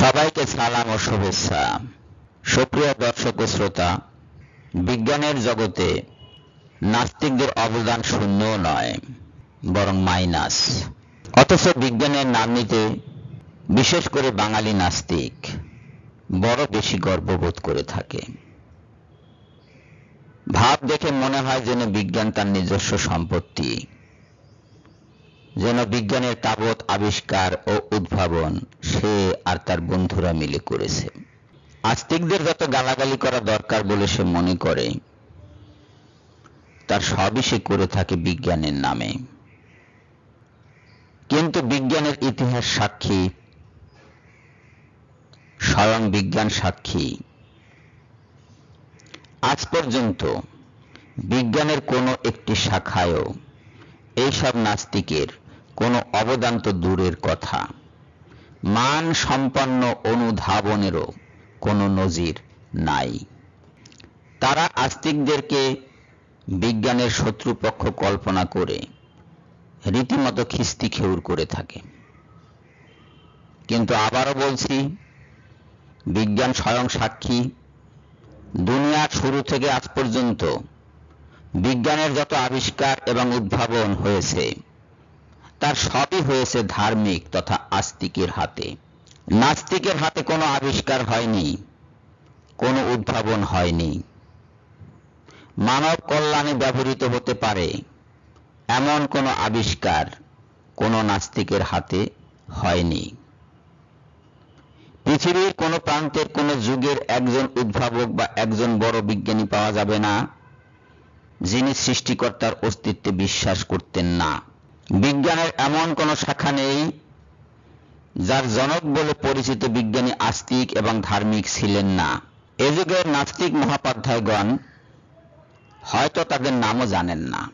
সবাইকে সালাম ও শুভেচ্ছা। সুপ্রিয় দর্শক ও শ্রোতা, বিজ্ঞানের জগতে নাস্তিকদের অবদান শূন্য নয়, বরং মাইনাস। অথচ বিজ্ঞানের নাম নিতে বিশেষ করে বাঙালি নাস্তিক বড় বেশি গর্ববোধ করে থাকে। ভাব দেখে মনে হয় যেন বিজ্ঞান তার নিজস্ব সম্পত্তি। যেন বিজ্ঞানের তাবৎ আবিষ্কার ও উদ্ভাবন সে আর তার বন্ধুরা মিলে করেছে। আস্তিকদের যত গালাগালি করা দরকার বলে সে মনে করে, তার সবই সে করে থাকে বিজ্ঞানের নামে। কিন্তু বিজ্ঞানের ইতিহাস সাক্ষী, স্বয়ং বিজ্ঞান সাক্ষী। আজ পর্যন্ত বিজ্ঞানের কোনো একটি শাখায়ও এইসব নাস্তিকের কোনো অবদান তো দূরের কথা। মান সম্পন্ন অনুধাবনেরও কোনো নজির নাই। তারা আস্তিকদেরকে বিজ্ঞানের শত্রুপক্ষ কল্পনা করে, রীতিমতো খিস্তি খেউর করে থাকে। কিন্তু আবারও বলছি, বিজ্ঞান স্বয়ং সাক্ষী। দুনিয়ার শুরু থেকে আজ পর্যন্ত বিজ্ঞানের যত আবিষ্কার এবং উদ্ভাবন হয়েছে তার সবই হয়েছে ধার্মিক তথা আস্তিকের হাতে। নাস্তিকের হাতে কোনো আবিষ্কার হয়নি, কোনো উদ্ভাবন হয়নি। মানব কল্যাণে ব্যবহৃত হতে পারে, এমন কোনো আবিষ্কার কোনো নাস্তিকের হাতে হয়নি। পৃথিবীর কোনো প্রান্তের কোনো যুগের একজন উদ্ভাবক বা একজন বড় বিজ্ঞানী পাওয়া যাবে না, যিনি সৃষ্টিকর্তার অস্তিত্বে বিশ্বাস করতেন না। বিজ্ঞানের এমন কোনো শাখা নেই যার জনক বলে পরিচিত বিজ্ঞানী আস্তিক এবং ধার্মিক ছিলেন না। এ যুগের নাস্তিক মহাপাধ্যায়গণ হয়তো তাদের নামও জানেন না।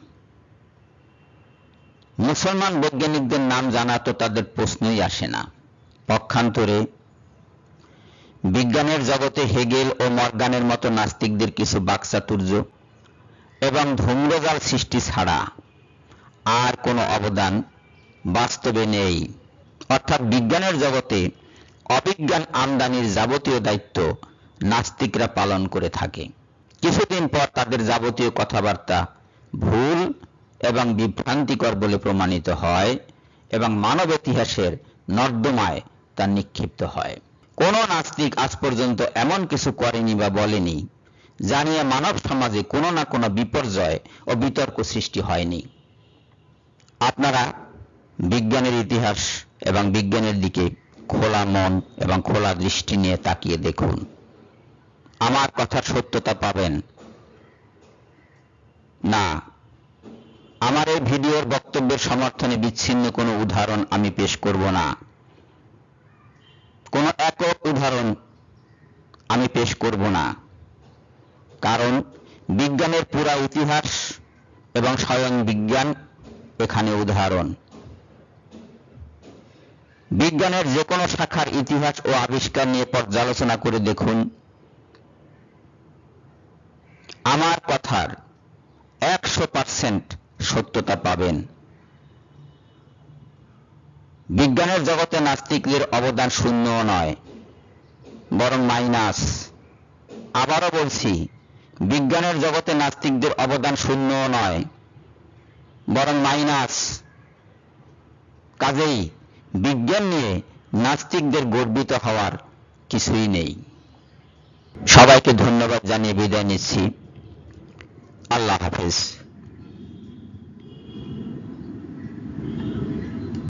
মুসলমান বৈজ্ঞানিকদের নাম জানা তো তাদের প্রশ্নই আসে না। পক্ষান্তরে বিজ্ঞানের জগতে হেগেল ও মর্গানের মতো নাস্তিকদের কিছু বাকচাতুর্য এবং ধূম্রজাল সৃষ্টি ছাড়া আর কোনো অবদান বাস্তবে নেই। অর্থাৎ বিজ্ঞানের জগতে অবিজ্ঞান আমদানির যাবতীয় দায়িত্ব নাস্তিকরা পালন করে থাকে। কিছুদিন পর তাদের যাবতীয় কথাবার্তা ভুল এবং বিভ্রান্তিকর বলে প্রমাণিত হয় এবং মানব ইতিহাসের নর্দমায় তা নিক্ষিপ্ত হয়। কোন নাস্তিক আজ পর্যন্ত এমন কিছু করেনি বা বলেনি জানিয়ে মানব সমাজে কোনো না কোনো বিপর্যয় ও বিতর্ক সৃষ্টি হয়নি। আপনারা বিজ্ঞানের ইতিহাস এবং বিজ্ঞানের দিকে খোলা মন এবং খোলা দৃষ্টি নিয়ে তাকিয়ে দেখুন। আমার কথার সত্যতা পাবেন। না, আমার এই ভিডিওর বক্তব্যের সমর্থনে বিচ্ছিন্ন কোনো উদাহরণ আমি পেশ করব না। কোনো একক উদাহরণ আমি পেশ করব না। কারণ বিজ্ঞানের পুরা ইতিহাস এবং স্বয়ং বিজ্ঞান এখানে উদাহরণ। বিজ্ঞানের যে কোনো শাখার ইতিহাস ও আবিষ্কার নিয়ে পর্যালোচনা করে দেখুন। আমার কথার একশো পার্সেন্ট সত্যতা পাবেন। বিজ্ঞানের জগতে নাস্তিকদের অবদান শূন্য নয়, বরং মাইনাস। আবারও বলছি, বিজ্ঞানের জগতে নাস্তিকদের অবদান শূন্য নয় বরং মাইনাস। কাজেই বিজ্ঞান নিয়ে নাস্তিকদের গর্বিত হওয়ার কিছুই নেই। সবাইকে ধন্যবাদ জানিয়ে বিদায় নিচ্ছি। আল্লাহ হাফেজ।